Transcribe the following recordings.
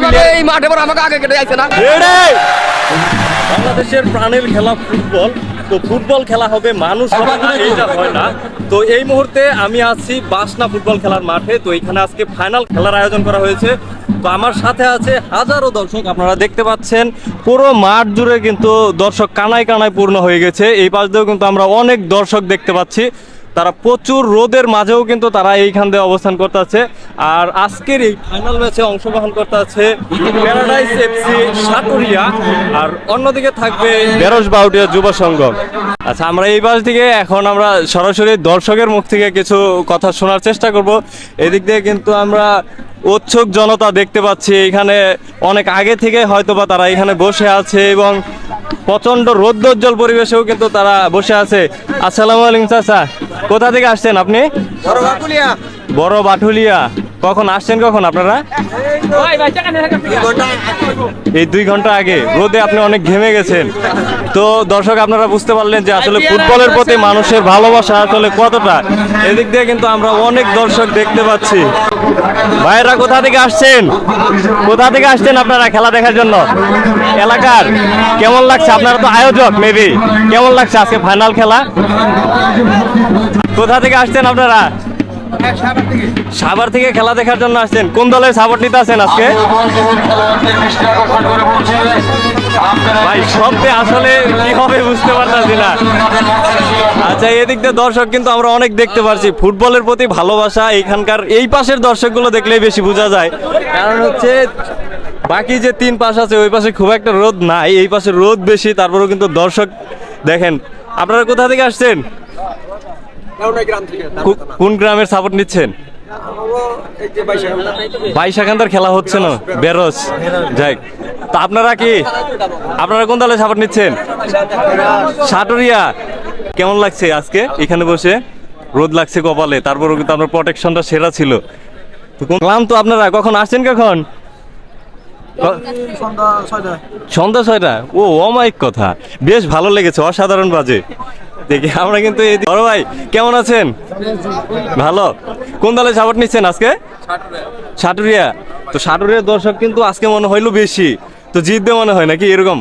আমাকে এই মাঠে পর আমাকে আগে কেটে যাচ্ছে না। বাংলাদেশের প্রাণের খেলা ফুটবল তো ফুটবল খেলা হবে মানুষ এইটা হয় না। তো এই মুহূর্তে আমি আছি বাসনা ফুটবল খেলার মাঠে তো এখানে আজকে ফাইনাল খেলার আয়োজন করা হয়েছে। তো আমার সাথে আছে হাজারো দর্শক আপনারা দেখতে পাচ্ছেন পুরো মাঠ জুড়ে কিন্তু দর্শক কানায় কানায় পূর্ণ হয়ে গেছে। এই পাশ দিয়েও কিন্তু আমরা অনেক দর্শক দেখতে পাচ্ছি। তারা প্রচুর রোদের মাঝেও কিন্তু তারা এইখান দিয়ে অবস্থান করতে আছে আর আজকের এই ফাইনাল ম্যাচে অংশগ্রহণ করতে আছে প্যারাডাইস এফসি সাটুরিয়া আর অন্যদিকে থাকবে বেরস বাউটিয়া যুব সংঘ। আচ্ছা আমরা এই পাশ থেকে এখন আমরা সরাসরি দর্শকের মুখ থেকে কিছু কথা শোনার চেষ্টা করব। এদিক দিয়ে কিন্তু আমরা উৎসুক জনতা দেখতে পাচ্ছি। এখানে অনেক আগে থেকে হয়তোবা তারা এখানে বসে আছে এবং প্রচণ্ড রৌদ্রোজ্জ্বল পরিবেশেও কিন্তু তারা বসে আছে। আসসালামু আলাইকুম চাচা। কোথা থেকে আসছেন আপনি? বড় বাঠুলিয়া কখন আসছেন কখন আপনারা? এই দুই ঘণ্টা আগে। রোদে আপনি অনেক ঘেমে গেছেন। তো দর্শক, আপনারা বুঝতে পারলেন যে আসলে ফুটবলের প্রতি মানুষের ভালোবাসা আসলে কতটা। এদিক দিয়ে কিন্তু আমরা অনেক দর্শক দেখতে পাচ্ছি। ভাইরা কোথা থেকে আসছেন? কোথা থেকে আসছেন আপনারা খেলা দেখার জন্য? এলাকার? কেমন লাগছে? আপনারা তো আয়োজক মেবি কেমন লাগছে আজকে ফাইনাল খেলা? কোথা থেকে আসছেন আপনারা? সাভার থেকে। খেলা দেখার জন্য আসছেন। কোন দলের সাপোর্ট নিতে আছেন আজকে? ভাই শব্দে আসলে কি হবে বুঝতে পারতাছি না। আচ্ছা এদিক দিয়ে দর্শক কিন্তু আমরা অনেক দেখতে পারছি। ফুটবলের প্রতি ভালোবাসা এইখানকার এই পাশের দর্শকগুলো দেখলেই বেশি বোঝা যায়। কারণ হচ্ছে বাকি যে তিন পাশ আছে ওই পাশে খুব একটা রোদ নাই এই পাশে রোদ বেশি তারপরেও কিন্তু দর্শক দেখেন। আপনারা কোথা থেকে আসছেন? কোন গ্রামের সাপোর্ট নিচ্ছেন? বাইশাখান্দার খেলা হচ্ছে না বেরস যাই তা আপনারা কি আপনারা কোন দলে সাপোর্ট নিচ্ছেন? সাটুরিয়া। কেমন লাগছে আজকে? এখানে বসে রোদ লাগছে কপালে তারপরও কিন্তু আপনার প্রোটেকশনটা সেরা ছিল। ক্লান্ত আপনারা কখন আসছেন কখন? ক- সন্ধ্যা ছয়টা ও অমায়িক কথা। বেশ ভালো লেগেছে অসাধারণ বাজে। দেখি, আমরা কিন্তু বড় ভাই, কেমন আছেন? ভালো। কোন দলে সাপোর্ট নিচ্ছেন আজকে? সাটুরিয়া। তো সাটুরিয়ার দর্শক কিন্তু আজকে মনে হইল বেশি। তো জিতবে মনে হয় নাকি এরকম?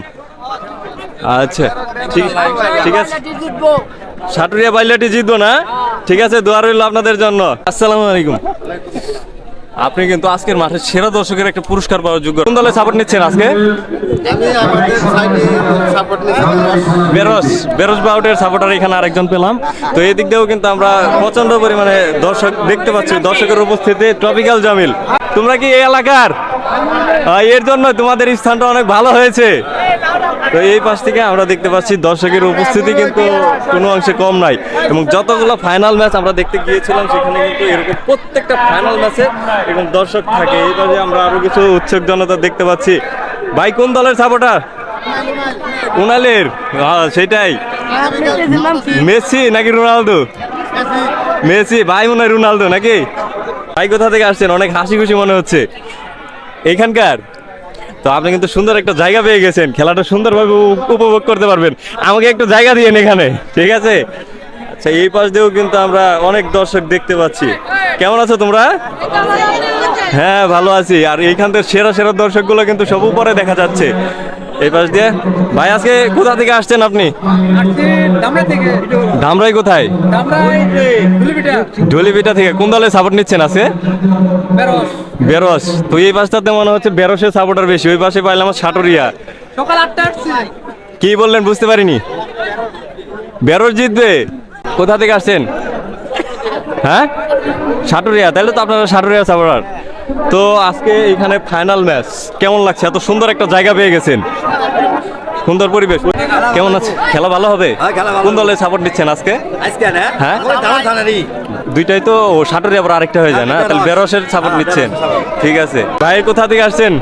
আচ্ছা ঠিক ঠিক আছে। সাটুরিয়া বাইলাটি জিতবো না? ঠিক আছে, দোয়া রইল আপনাদের জন্য। আসসালামু আলাইকুম। আপনি কিন্তু আজকের মাঠের সেরা দর্শকের একটা পুরস্কার পাওয়ার যোগ্য। কোন দলে সাপোর্ট নিচ্ছেন আজকে? বেরস বেরস বাউটের সাপোর্টার এখানে আরেকজন পেলাম। তো এই দিক দিয়েও কিন্তু আমরা প্রচণ্ড পরিমাণে দর্শক দেখতে পাচ্ছি দর্শকের উপস্থিতি ট্রপিক্যাল জামিল। তোমরা কি এই এলাকার? এর জন্য তোমাদের স্থানটা অনেক ভালো হয়েছে। তো এই পাশ থেকে আমরা দেখতে পাচ্ছি দর্শকের উপস্থিতি কিন্তু কোনো অংশে কম নাই। এবং যতগুলো ফাইনাল ম্যাচ আমরা দেখতে গিয়েছিলাম সেখানে কিন্তু এরকম প্রত্যেকটা ফাইনাল ম্যাচে এরকম দর্শক থাকে। এই পাশে আমরা আরও কিছু উৎসুক জনতা দেখতে পাচ্ছি। ভাই কোন দলের সাপোর্টার উনালের। হ্যাঁ, সেটাই। মেসি নাকি রোনালদো? মেসি। ভাই মনে হয় রোনালদো নাকি? ভাই কোথা থেকে আসছেন? অনেক হাসি খুশি মনে হচ্ছে। এখানকার? তো আপনি কিন্তু সুন্দর একটা জায়গা পেয়ে গেছেন। খেলাটা সুন্দরভাবে উপভোগ করতে পারবেন। আমাকে একটু জায়গা দিয়েন এখানে। ঠিক আছে? আচ্ছা এই পাশ দিয়েও কিন্তু আমরা অনেক দর্শক দেখতে পাচ্ছি। কেমন আছো তোমরা? হ্যাঁ ভালো আছি। আর এইখান থেকে সেরা সেরা দর্শকগুলো কিন্তু সব উপরে দেখা যাচ্ছে। এই পাশ দিয়ে? ভাই আজকে কোথা থেকে আসছেন আপনি? ধামরাই কোথায়? ঢলিপিটা থেকে। কোন দলে সাপোর্ট নিচ্ছেন আছে বেরস। তো এই পাশটাতে মনে হচ্ছে বেরসের সাপোর্টার বেশি। ওই পাশে পাইলাম সাটুরিয়া। সকাল আটটা কি বললেন বুঝতে পারিনি? বেরস জিতবে। কোথা থেকে আসছেন? হ্যাঁ? সাটুরিয়া। তাহলে তো আপনারা সাটুরিয়া সাপোর্টার তো আজকে এখানে ফাইনাল ম্যাচ কেমন লাগছে? এত সুন্দর একটা জায়গা পেয়ে গেছেন। সুন্দর পরিবেশ। কেমন আছে? খেলা ভালো হবে? হ্যাঁ, কোন দলে সাপোর্ট দিচ্ছেন আজকে? আজকে না? হ্যাঁ? দুইটাই তো ও সাটুরি আবার আরেকটা হয়ে যায় না? তাহলে বেরসের সাপোর্ট নিচ্ছেন। ঠিক আছে। ভাই কোথা থেকে আসছেন?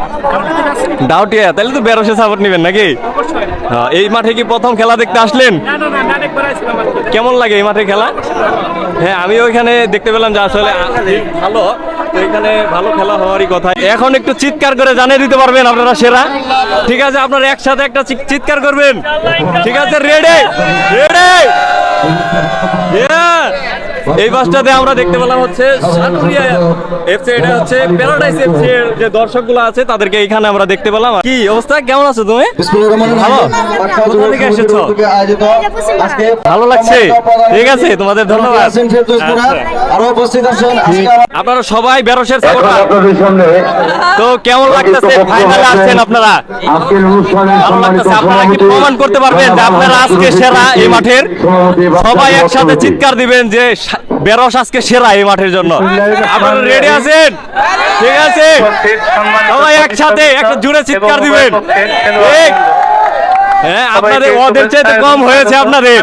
ডাউটিয়া। তাহলে তো বেরসের সাপোর্ট নেবেন নাকি? হ্যাঁ, এই মাঠে কি প্রথম খেলা দেখতে আসলেন? কেমন লাগে এই মাঠে খেলা? হ্যাঁ আমি ওইখানে দেখতে পেলাম যে আসলে ভালো। এখানে ভালো খেলা হওয়ারই কথা। এখন একটু চিৎকার করে জানিয়ে দিতে পারবেন আপনারা সেরা। ঠিক আছে, আপনারা একসাথে একটা চিৎকার করবেন। ঠিক আছে রেডে রেডি এই বাসটাতে আমরা দেখতে পেলাম হচ্ছে সাটুরিয়া এফসি এটা হচ্ছে প্যারাডাইস এফসি এর যে দর্শকগুলো আছে তাদেরকে এখানে আমরা দেখতে পেলাম। কি অবস্থা? কেমন আছো তুমি? ভালো? কোথা থেকে এসেছ? ভালো লাগছে? ঠিক আছে তোমাদের ধন্যবাদ। আচ্ছা। আরও উপস্থিত আছেন। আপনারা সবাই বেরোসের সাপোর্টার তো কেমন লাগতেছে? ফাইনালে আসছেন আপনারা? ভালো লাগতেছে আপনারা কি প্রমাণ করতে পারবেন যে আপনারা আজকে সেরা এই মাঠের? সবাই একসাথে চিৎকার দিবেন যে বেরস আজকে সেরা এই মাঠের জন্য। আপনারা রেডি আছেন? ঠিক আছে? সবাই একসাথে একটা জুড়ে চিৎকার দিবেন। হ্যাঁ আপনাদের ওদের চাইতে কম হয়েছে আপনাদের।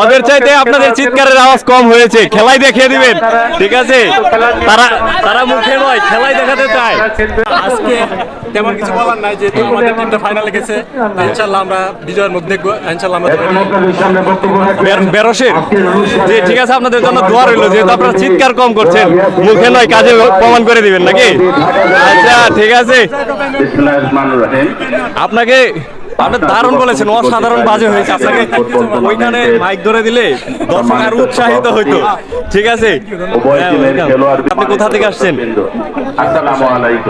ওদের চাইতে আপনাদের চিৎকারের আওয়াজ কম হয়েছে। খেলাই দেখিয়ে দিবেন। ঠিক আছে? তারা তারা মুখে নয় খেলাই দেখাতে চায়। আজকে তেমন কিছু বলার নাই যেহেতু আমাদের টিমটা ফাইনালে গেছে তো ইনশাল্লাহ আমরা বিজয়ের মুখ দেখব ইনশাল্লাহ আমরা এখন আপনাদের সামনে বক্তব্য রাখবেন। বের- বেরসের আজকের অনুষ্ঠানের জি ঠিক আছে আপনাদের জন্য দোয়া রইল যেহেতু আপনারা চিৎকার কম করছেন। মুখে নয় কাজে প্রমাণ করে দিবেন নাকি? আচ্ছা ঠিক আছে। আপনাকে আপনি দারুণ বলেছেন অসাধারণ বাজে হয়েছে। আপনাকে ওইখানে মাইক ধরে দিলে দর্শক আরও উৎসাহিত হইতো। ঠিক আছে? হ্যাঁ, আপনি কোথা থেকে আসছেন?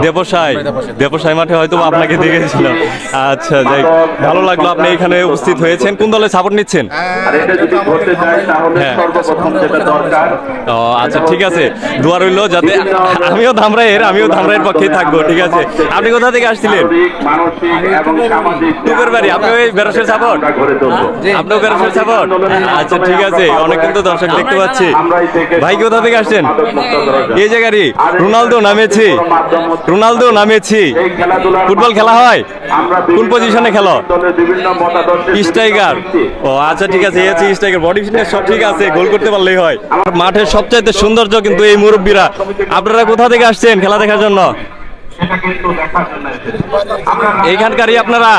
দেবসাই। দেবসাই মাঠে হয়তো আপনাকে দেখেছিলাম আচ্ছা যাই ভালো লাগল আপনি এখানে উপস্থিত হয়েছেন। কোন দলে সাপোর্ট নিচ্ছেন? হ্যাঁ। আচ্ছা ঠিক আছে। দোয়া রইল যাতে আমিও ধামরাইয়ের আমিও ধামরাইয়ের পক্ষেই থাকব। ঠিক আছে? আপনি কোথা থেকে আসছিলেন? বাড়ি আপনি ওই বেরসের সাপোর্ট। আপনিও বেরসের সাপোর্ট আচ্ছা ঠিক আছে। অনেক কিন্তু দর্শক দেখতে পাচ্ছি। ভাই কোথা থেকে আসছেন? এই জায়গারই রোনালদো নামেছি। রোনালদো নামেছি। ফুটবল খেলা হয়? কোন পজিশনে খেলো? স্ট্রাইকার ও আচ্ছা ঠিক আছে এই স্ট্রাইকার বডি ফিটনেস সব ঠিক আছে গোল করতে পারলেই হয়। মাঠের সবচাইতে সৌন্দর্য কিন্তু এই মুরব্বীরা। আপনারা কোথা থেকে আসছেন খেলা দেখার জন্য? এইখানকারই আপনারা?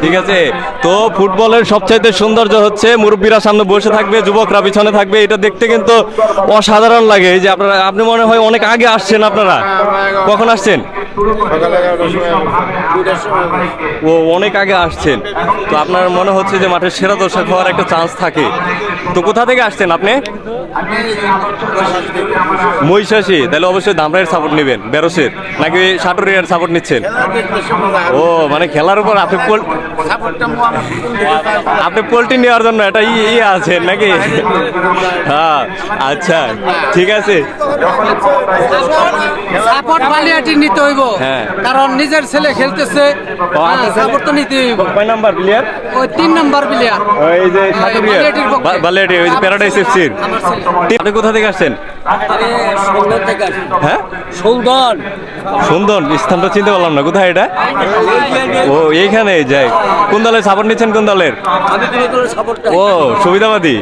ঠিক আছে। তো ফুটবলের সবচাইতে সৌন্দর্য হচ্ছে মুরব্বীরা সামনে বসে থাকবে, যুবকরা পিছনে থাকবে। এটা দেখতে কিন্তু অসাধারণ লাগে। এই যে আপনারা, আপনি মনে হয় অনেক আগে আসছেন আপনারা? কখন আসছেন? ও, অনেক আগে আসছেন। তো আপনার মনে হচ্ছে যে মাঠের সেরা দর্শক হওয়ার একটা চান্স থাকে। তো কোথা থেকে আসছেন আপনি? মহিষাসী। তাহলে অবশ্যই দামরাইয়ের সাপোর্ট নেবেন বেরোসের নাকি সাটুরিয়ার সাপোর্ট নিচ্ছেন? ও মানে খেলার উপর আপনি আপনি পোল্ট্রি নেওয়ার জন্য এটা ই- ইয়ে আছেন নাকি? হ্যাঁ আচ্ছা ঠিক আছে। সাপোর্ট বালিয়াটি নিতে হইব। হ্যাঁ। কারণ নিজের ছেলে খেলতেছে। সাপোর্ট তো নিতে হইব। কয় নাম্বার প্লেয়ার ওই তিন নাম্বার প্লেয়ার ওই যে সাটুরিয়ার বালিয়াটি ওই যে প্যারাডাইস এফসির আপনি কোথা থেকে আসছেন? হ্যাঁ? সুন্দর সুন্দর স্থানটা চিনতে পারলাম না। কোথায় এটা? ও এইখানে যাই। কোন দলের সাপোর্ট নিচ্ছেন কোন দলের? ও সুবিধাবাদী।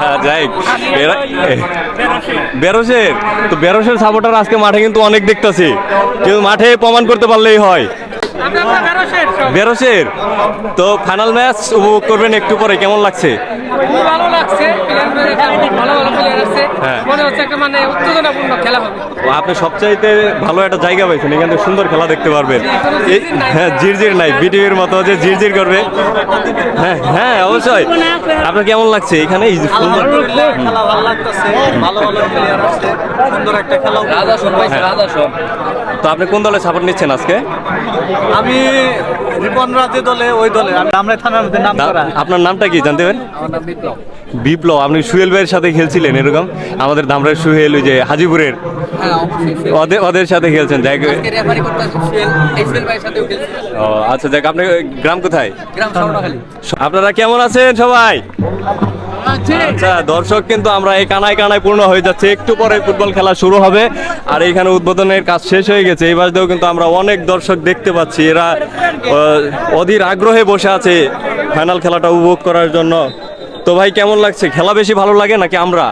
হ্যাঁ, যাই। বেরোসের তো বেরোসের সাপোর্টার আজকে মাঠে কিন্তু অনেক দেখতেছি। কিন্তু মাঠে প্রমাণ করতে পারলেই হয়। বেরোসের তো ফাইনাল ম্যাচ উপভোগ করবেন একটু পরে কেমন লাগছে? ভালো লাগছে। ভালো ভালো প্লেয়ার আছে হ্যাঁ। মনে হচ্ছে একটা মানে উত্তেজনাপূর্ণ খেলা হবে আপনি সবচাইতে ভালো একটা জায়গা পাইছেন এখান থেকে সুন্দর খেলা দেখতে পারবেন এই হ্যাঁ জিরজির নাই বিটিভির মতো যে জিরজির করবে হ্যাঁ হ্যাঁ অবশ্যই আপনার কেমন লাগছে এখানে এই যে সুন্দর হ্যাঁ। তো আপনি কোন দলে সাপোর্ট নিচ্ছেন আজকে? আমি রিপন রাজে দলে ওই দলে। আমি আমরা থানার মধ্যে নাম করা। আপনার নামটা কি জানতে পারেন? বিপ্লব। আপনি সুহেল ভাইয়ের সাথে খেলছিলেন এরকম। আমাদের দামরার সুহেল ওই যে হাজিপুরের। ওদের ওদের সাথে খেলছেন যাই ও আচ্ছা দেখ আপনি গ্রাম কোথায়? আপনারা কেমন আছেন সবাই? আচ্ছা দর্শক, কিন্তু আমরা এই কানায় কানায় পূর্ণ হয়ে যাচ্ছে। একটু পরে ফুটবল খেলা শুরু হবে আর এখানে উদ্বোধনের কাজ শেষ হয়ে গেছে। এই বাসদেও কিন্তু আমরা অনেক দর্শক দেখতে পাচ্ছি। এরা অধীর আগ্রহে বসে আছে ফাইনাল খেলাটা উপভোগ করার জন্য। তো ভাই, কেমন লাগছে? খেলা বেশি ভালো লাগে নাকি আমরা?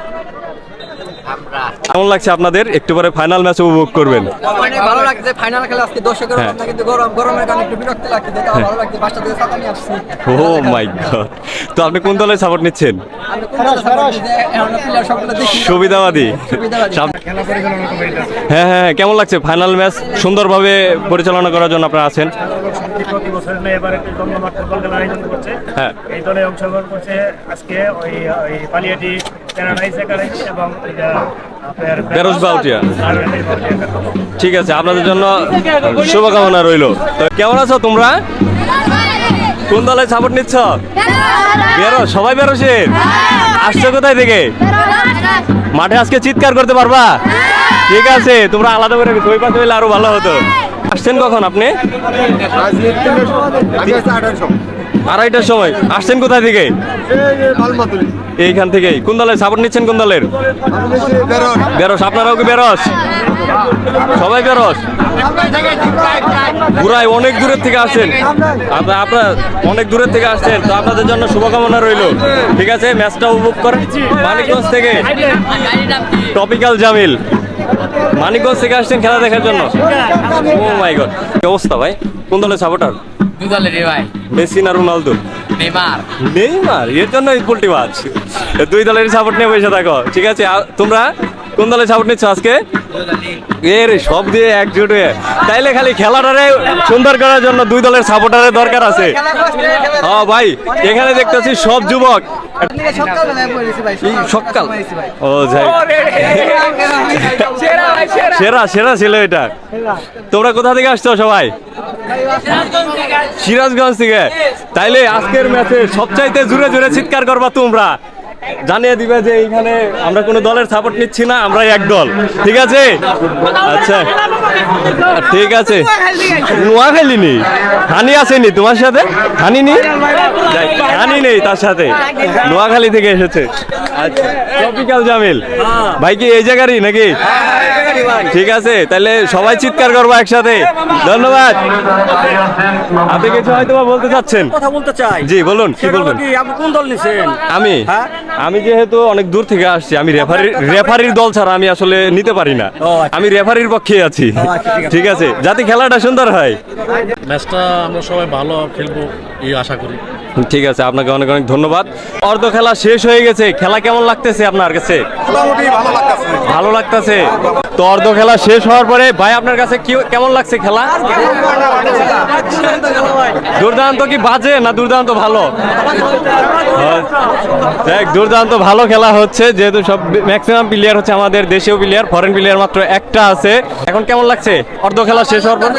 কেমন লাগছে আপনাদের? একটু পরে ফাইনাল ম্যাচ উপভোগ করবেন। অনেক ভালো লাগছে ফাইনাল খেলা আজকে দর্শকের হ্যাঁ। কিন্তু গরম গরমের কারণে একটু বিরক্ত লাগছে তাও ভালো লাগছে পাঁচটা থেকে সাত আমি আসছি। ও মাই গড তো আপনি কোন দলের সাপোর্ট নিচ্ছেন? আমি কোন দলে support দিতে, এখন প্লেয়ার সবগুলো দেখি। সুবিধাবাদী। সুবিধাবাদী। হ্যাঁ হ্যাঁ কেমন লাগছে? ফাইনাল ম্যাচ সুন্দরভাবে পরিচালনা করার জন্য আপনারা আছেন। প্রতি বছর এবার একটি আয়োজন করছে। হ্যাঁ। এই দলে অংশগ্রহণ করছে আজকে ওই ওই পালিয়াটি প্যারাডাইস একাডেমি এবং বেরোজ বাউটিয়া। ঠিক আছে আপনাদের জন্য শুভকামনা রইল। কেমন আছো তোমরা? কোন দলে সাপোর্ট নিচ্ছ? বেরো সবাই বেরোসের আসছো কোথায় থেকে? মাঠে আজকে চিৎকার করতে পারবা? ঠিক আছে তোমরা আলাদা করে ওই পাশে হইলে আরও ভালো হতো। আসছেন কখন আপনি? আড়াইটার সময়। আসছেন কোথায় থেকে? এইখান থেকেই। কোন দলের সাপোর্ট নিচ্ছেন কোন দলের? বেরস। আপনারাও কি বেরস? সবাই বেরস? পুরাই অনেক দূরের থেকে আসছেন। আপনার আপনার অনেক দূরের থেকে আসছেন। তো আপনাদের জন্য শুভকামনা রইল। ঠিক আছে? ম্যাচটা উপভোগ করেন। মানিকগঞ্জ থেকে। টপিক্যাল জামিল। মানিকগঞ্জ থেকে আসছেন খেলা দেখার জন্য? ও মাই গড কি অবস্থা ভাই? কোন দলের সাপোর্টার দুই দলের ভাই। মেসি না রোনালদো? নেইমার। নেইমার? এর জন্য পোল্ট্রি মাছ দুই দলের সাপোর্ট নিয়ে বসে থাকো। ঠিক আছে তোমরা কোন দলের সাপোর্ট নিচ্ছ আজকে? এ রে সব দিয়ে একজুট হয়ে। তাইলে খালি খেলাটারে সুন্দর করার জন্য দুই দলের সাপোর্টারের দরকার আছে। হ্যাঁ ভাই এখানে দেখতেছি সব যুবক সকালবেলায় পড়েছি ভাই এই সকাল? ও যাই। সেরা সেরা। সেরা সেরা ছিল এটা। তোমরা কোথা থেকে আসছো সবাই? সিরাজগঞ্জ থেকে। তাইলে আজকের ম্যাচে সবচাইতে জুড়ে জুড়ে চিৎকার করবা তোমরা। জানিয়ে দিবে যে এইখানে আমরা কোনো দলের সাপোর্ট নিচ্ছি না আমরা এক দল। ঠিক আছে? আচ্ছা। ঠিক আছে। নোয়াখালী নি হানি আসেনি তোমার সাথে? হানি নি যাই, হানি নেই তার সাথে। নোয়াখালী থেকে এসেছে। আচ্ছা টপিক্যাল জামিল। ভাই কি এই জায়গারই নাকি? ঠিক আছে তাহলে সবাই চিৎকার করব একসাথে। ধন্যবাদ। আপনি কিছু হয়তো বলতে চাচ্ছেন। কথা বলতে চাই। জি বলুন কি বলবেন? কোন দল নিছেন? আমি? হ্যাঁ? আমি যেহেতু অনেক দূর থেকে আসছি আমি রেফারি রেফারির দল ছাড়া আমি আসলে নিতে পারি না। আমি রেফারির পক্ষে আছি। ঠিক আছে। যাতে খেলাটা সুন্দর হয়। ম্যাচটা আমরা সবাই ভালো খেলব এই আশা করি। ঠিক আছে আপনাকে অনেক অনেক ধন্যবাদ। অর্ধ খেলা শেষ হয়ে গেছে খেলা কেমন লাগতেছে আপনার কাছে? ভালো লাগতেছে। ভালো লাগতেছে? তো অর্ধ খেলা শেষ হওয়ার পরে ভাই আপনার কাছে কি কেমন লাগছে খেলা? দুর্দান্ত কি বাজে না দুর্দান্ত ভালো? দেখ দুর্দান্ত ভালো খেলা হচ্ছে যেহেতু সব ম্যাক্সিমাম প্লেয়ার হচ্ছে আমাদের দেশীয় প্লেয়ার ফরেন প্লেয়ার মাত্র একটা আছে। এখন কেমন লাগছে? অর্ধ খেলা শেষ হওয়ার পর?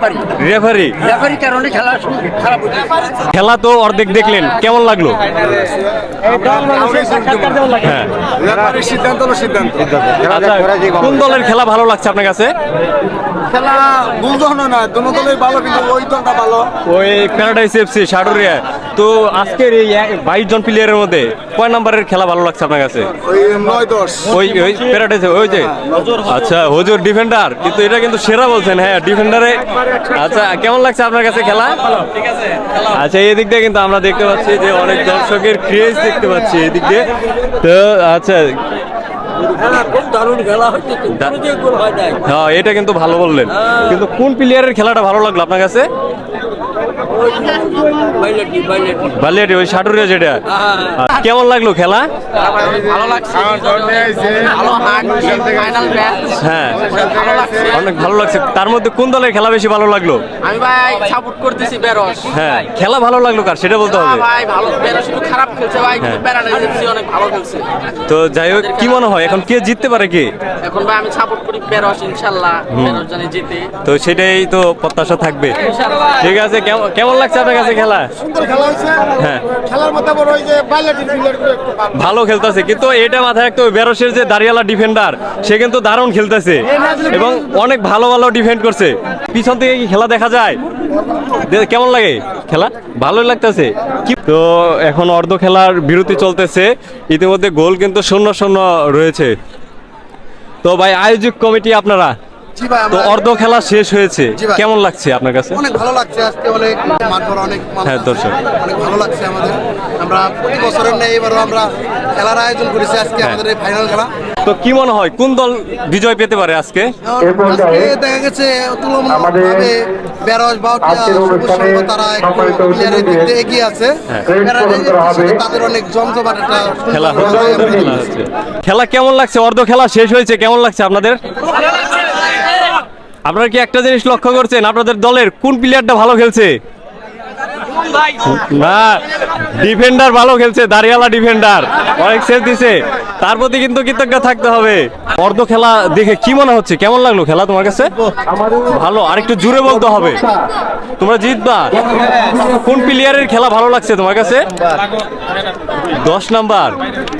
খারাপ ব্যাপারী রেফারি কারণে খেলা খারাপ খেলা তো অর্ধেক দেখলেন কেমন লাগল? হ্যাঁ। সিদ্ধান্ত সিদ্ধান্ত। আচ্ছা কোন দলের খেলা ভালো লাগছে আপনার কাছে? খেলা বুঝতে না দুনো দলই ভালো কিন্তু ওই দলটা ভালো। ওই প্যারাডাইস এফসি সাটুরিয়া তো আজকের এই বাইশ জন প্লেয়ারের মধ্যে কয় নম্বরের খেলা ভালো লাগছে আপনার কাছে? ওই ওই ওই প্যারাডাইস ওই যে আচ্ছা হুজুর ডিফেন্ডার কিন্তু এটা কিন্তু সেরা বলছেন হ্যাঁ ডিফেন্ডারে আচ্ছা কেমন লাগছে আপনার কাছে খেলা? আচ্ছা এই দিক দিয়ে কিন্তু আমরা দেখতে পাচ্ছি যে অনেক দর্শকের ক্রেজ দেখতে পাচ্ছি এই দিক দিয়ে। তো আচ্ছা হ্যাঁ এটা কিন্তু ভালো বললেন। কিন্তু কোন প্লেয়ারের খেলাটা ভালো লাগল আপনার কাছে? বালিয়াটি ওই সাটুরিয়া যেটা। কেমন লাগল খেলা? ভালো লাগছে। ভালো হাট ফাইনাল ম্যাচ হ্যাঁ। অনেক ভালো লাগছে। তার মধ্যে কোন দলের খেলা বেশি ভালো লাগল? আমি ভাই সাপোর্ট করতেছি বেরস। হ্যাঁ খেলা ভালো লাগল কার? সেটা বলতে হবে। ভাই ভালো। বেরস একটু খারাপ খেলছে ভাই কিন্তু এফসি অনেক ভালো খেলছে। তো যাই হোক কি মনে হয়? এখন কে জিততে পারে কে? এখন ভাই আমি সাপোর্ট করি বেরস ইনশাআল্লাহ বেরস জানি জিতে। তো সেটাই তো প্রত্যাশা থাকবে। ইনশাআল্লাহ ঠিক আছে কেমন- কেমন লাগছে আপনার কাছে খেলা? সুন্দর খেলা হয়েছে। হ্যাঁ। খেলার মধ্যে বড় ওই যে গুলো একটু ভালো। ভালো খেলতেছে কিন্তু এটা মাথায় রাখতে হবে বেরসের যে দাঁড়িয়ালা ডিফেন্ডার সে কিন্তু দারুণ খেলতেছে এবং অনেক ভালো ভালো ডিফেন্ড করছে। পিছন থেকে কি খেলা দেখা যায়? কেমন লাগে খেলা? ভালোই লাগতেছে। তো এখন অর্ধ খেলার বিরতি চলতেছে ইতিমধ্যে গোল কিন্তু শূন্য শূন্য রয়েছে। তো ভাই আয়োজক কমিটি আপনারা? তো অর্ধ খেলা শেষ হয়েছে। কেমন লাগছে আপনার কাছে? অনেক ভালো লাগছে আজকে অনেক মাঠ অনেক হ্যাঁ, দর্শক। অনেক ভালো লাগছে আমাদের। আমরা প্রতি বছরের নেই এবারও আমরা খেলার আয়োজন করেছি আজকে হ্যাঁ। আমাদের এই ফাইনাল খেলা। তো কি মনে হয় কোন দল বিজয় পেতে পারে আজকে? আজকে দেখা গেছে তুলনামূলকভাবে বাউটিয়া সবুজ তারা একটু প্লেয়ারের দিক দিয়ে এগিয়ে আছে। র সাথে তাদের অনেক জমজমাট একটা খেলা খেলা কেমন লাগছে? অর্ধ খেলা শেষ হয়েছে কেমন লাগছে আপনাদের? আপনারা কি একটা জিনিস লক্ষ্য করছেন? আপনাদের দলের কোন প্লেয়ারটা ভালো খেলছে? না ডিফেন্ডার ভালো খেলছে, দাঁড়িয়ালা ডিফেন্ডার অনেক সেভ দিছে। তার প্রতি কিন্তু কৃতজ্ঞ থাকতে হবে। অর্ধ খেলা দেখে কি মনে হচ্ছে? কেমন লাগল খেলা তোমার কাছে? ভালো, আরেকটু জুড়ে বলতে হবে। তোমরা জিতবা। কোন প্লেয়ারের খেলা ভালো লাগছে তোমার কাছে? দশ নাম্বার।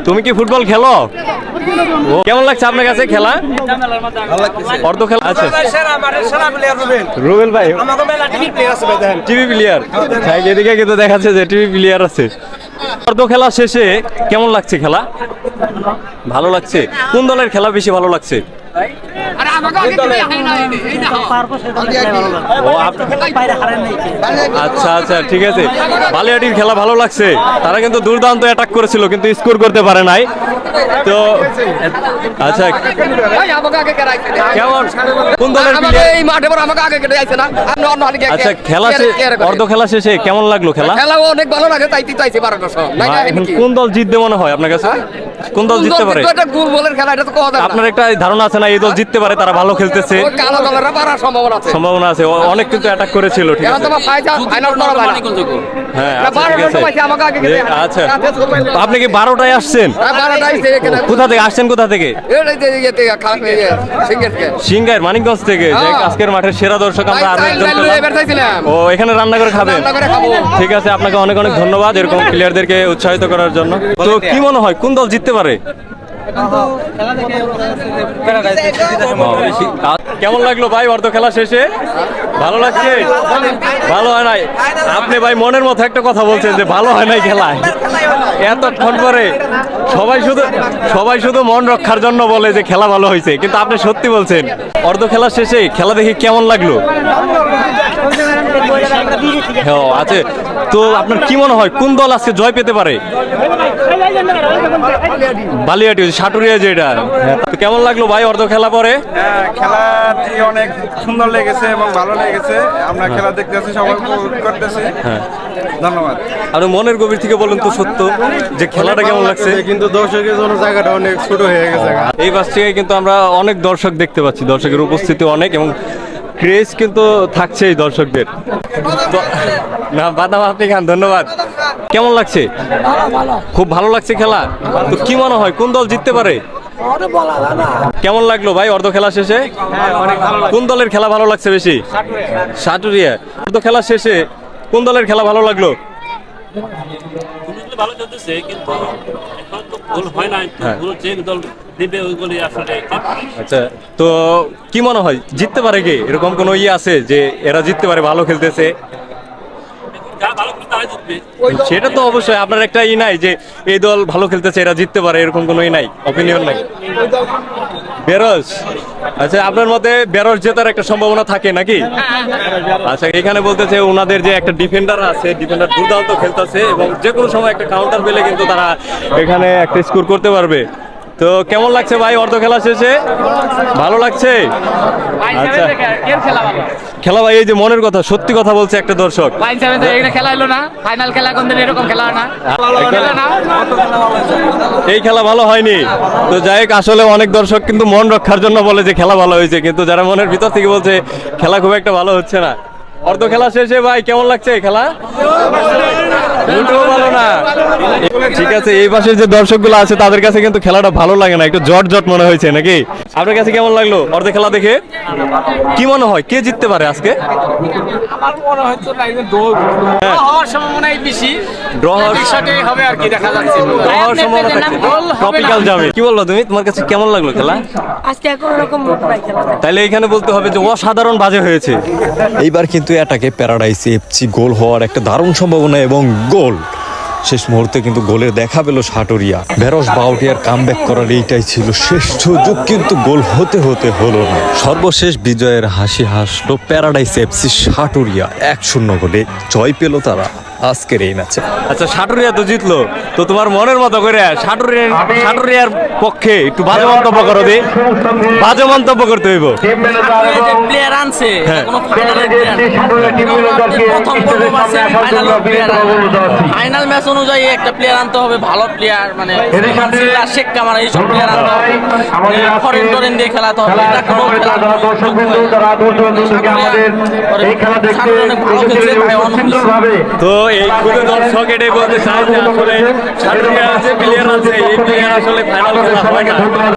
তুমি কি ফুটবল খেলো? কেমন লাগছে আপনার কাছে খেলা? অর্ধ খেলা আছে। রুবেল ভাই টিভি প্লেয়ার এদিকে কিন্তু দেখাচ্ছে যে টিভি প্লেয়ার আছে। অর্ধ খেলা শেষে কেমন লাগছে খেলা? ভালো লাগছে? কোন দলের খেলা বেশি ভালো লাগছে? আচ্ছা আচ্ছা ঠিক আছে। বালিয়াটির খেলা ভালো লাগছে। তারা কিন্তু দুর্দান্ত অ্যাটাক করেছিল কিন্তু স্কোর করতে পারে নাই। তো আচ্ছা। কেমন? কোন দলের এই মাঠে পর আমাকে আগে কেটে যাইছে না। আমরা অন্য আগে আচ্ছা খেলা অর্ধ খেলা শেষে কেমন লাগল খেলা? খেলা অনেক ভালো লাগে সব হ্যাঁ, এখন কোন দল জিতবে মনে হয় আপনার কাছে? কোন দল জিততে পারে? এটা গোল খেলা এটা তো কথা যায় আপনার একটা ধারণা আছে না এই দল জিততে পারে তারা ভালো খেলতেছে? কালো দলেরা পারার সম্ভাবনা আছে। সম্ভাবনা আছে। অনেক কিন্তু অ্যাটাক করেছিল ঠিক আছে। তোমার ফাইনাল ফাইনাল করা যায় হ্যাঁ আচ্ছা, আচ্ছা। তো আপনি কি বারোটায় আসছেন? হ্যাঁ, কোথা থেকে আসছেন কোথা থেকে? এই যে ইয়েতে খা- এই যে, সিঙ্গের মানিকগঞ্জ থেকে। হ্যাঁ। আজকের মাঠের সেরা দর্শক আমরা আরও। ও এখানে রান্না করে খাবেন? রান্না করে খাব। ঠিক আছে আপনাকে অনেক অনেক ধন্যবাদ এরকম প্লেয়ারদেরকে উৎসাহিত করার জন্য। তো কি মনে হয় কোন দল জিততে পারে? কেমন লাগল ভাই অর্ধ খেলা শেষে? ভালো লাগছে? ভালো হয় নাই? আপনি ভাই মনের মতো একটা কথা বলছেন যে ভালো হয় নাই খেলা এতক্ষণ পরে সবাই শুধু সবাই শুধু মন রক্ষার জন্য বলে যে খেলা ভালো হয়েছে, কিন্তু আপনি সত্যি বলছেন। অর্ধ খেলা শেষে খেলা দেখে কেমন লাগল? হ্যাঁ আছে। তো আপনার কি মনে হয় কোন দল আজকে জয় পেতে পারে? বালিয়াটি সাটুরিয়া যেটা তো কেমন লাগল ভাই? অর্ধ খেলা পরে? হ্যাঁ খেলাটি অনেক সুন্দর লেগেছে এবং ভালো লেগেছে। আমরা খেলা দেখতেছি সবাই করতেছি। হ্যাঁ। ধন্যবাদ। আর মনের গভীর থেকে বলেন তো সত্য যে খেলাটা কেমন লাগছে। কিন্তু দর্শকের জন্য জায়গাটা অনেক ছোট হয়ে গেছে। এই বাস থেকে কিন্তু আমরা অনেক দর্শক দেখতে পাচ্ছি। দর্শকের উপস্থিতি অনেক এবং ক্রেজ কিন্তু থাকছে এই দর্শকদের না, বাদাম আপনি খান, ধন্যবাদ। কেমন লাগছে? খুব ভালো লাগছে খেলা। তো কি মনে হয়, কোন দল জিততে পারে? কেমন লাগল ভাই অর্ধ খেলা শেষে? কোন দলের খেলা ভালো লাগছে বেশি? সাটুরিয়া। অর্ধ খেলা শেষে কোন দলের খেলা ভালো লাগল? ভালো কিন্তু গোল হয় না হ্যাঁ। গোল যে দল দেবে ওইগুলি আসলে আচ্ছা তো কি মনে হয় জিততে পারে কি? এরকম কোনো ইয়ে আছে যে এরা জিততে পারে ভালো খেলতেছে? ভালো সেটা তো অবশ্যই আপনার একটা ই নাই যে এই দল ভালো খেলতেছে এরা জিততে পারে এরকম কোনো ই নাই? অপিনিয়ন নাই? বেরোজ? আচ্ছা আপনার মতে বেরস জেতার একটা সম্ভাবনা থাকে নাকি? আচ্ছা এখানে বলতেছে ওনাদের যে একটা ডিফেন্ডার আছে ডিফেন্ডার দুর্দান্ত খেলতেছে এবং যে কোনো সময় একটা কাউন্টার পেলে কিন্তু তারা এখানে একটা স্কোর করতে পারবে। তো কেমন লাগছে ভাই অর্ধ খেলা শেষে? ভালো লাগছে? আচ্ছা। খেলা ভাই এই যে মনের কথা সত্যি কথা বলছে একটা দর্শক। ফাইন সেভেন এখানে খেলা হলো না। ফাইনাল খেলা কোন এরকম খেলা না। খেলা না? এই খেলা ভালো হয়নি। তো যাই হোক আসলে অনেক দর্শক কিন্তু মন রক্ষার জন্য বলে যে খেলা ভালো হয়েছে কিন্তু যারা মনের ভিতর থেকে বলছে খেলা খুব একটা ভালো হচ্ছে না। অর্ধ খেলা শেষে ভাই কেমন লাগছে খেলা? মোটেও ভালো না। ঠিক আছে এই পাশে যে দর্শকগুলো আছে তাদের কাছে কিন্তু খেলাটা ভালো লাগে না একটু জট জট মনে হয়েছে নাকি? আপনার কাছে কেমন লাগল অর্ধ খেলা দেখে? কি মনে হয় কে জিততে পারে আজকে? হওয়ার সম্ভাবনা বেশি ড্র হওয়ার বিষয়টাই হবে আর কি দেখা যাচ্ছে। ড্র হওয়ার সম্ভাবনা থাকছে টপিক্যাল জামে কি বলল তুমি? তোমার কাছে কেমন লাগল খেলা? আজকে রকম এখানে বলতে হবে যে অসাধারণ বাজে হয়েছে। এইবার কিন্তু এটাকে প্যারাডাইস এফসি গোল হওয়ার একটা দারুণ সম্ভাবনা এবং গোল। শেষ মুহূর্তে কিন্তু গোলে দেখা পেল সাটরিয়া। বেরস বাউটিয়ার কাম ব্যাক করার এইটাই ছিল শেষ সুযোগ, কিন্তু গোল হতে হতে হলো না। সর্বশেষ বিজয়ের হাসি হাসলো প্যারাডাইস এফসি সাটুরিয়া। এক শূন্য গোলে জয় পেল তারা। আজকের এই ম্যাচে। আচ্ছা সাটুরিয়া তো জিতলো। তো তোমার মনের মতো করে সাটুরিয়ার সাটুরিয়ার পক্ষে একটু বাজে মন্তব্য করো দে। বাজে মন্তব্য করতে হইব। প্লেয়ার আনছে। কোনো ফাইনাল ম্যাচ অনুযায়ী একটা প্লেয়ার আনতে হবে ভালো প্লেয়ার মানে শেখ কামার এইসব প্লেয়ার আনতে হবে। ফরেন টরেন দিয়ে এটা কোনো তো এই কোনো দর্শক এটাই বলতে চাই যে আসলে সাতক্ষীরার আছে প্লেয়ার আছে, এই প্লেয়ার আসলে ফাইনাল খেলা হয় না।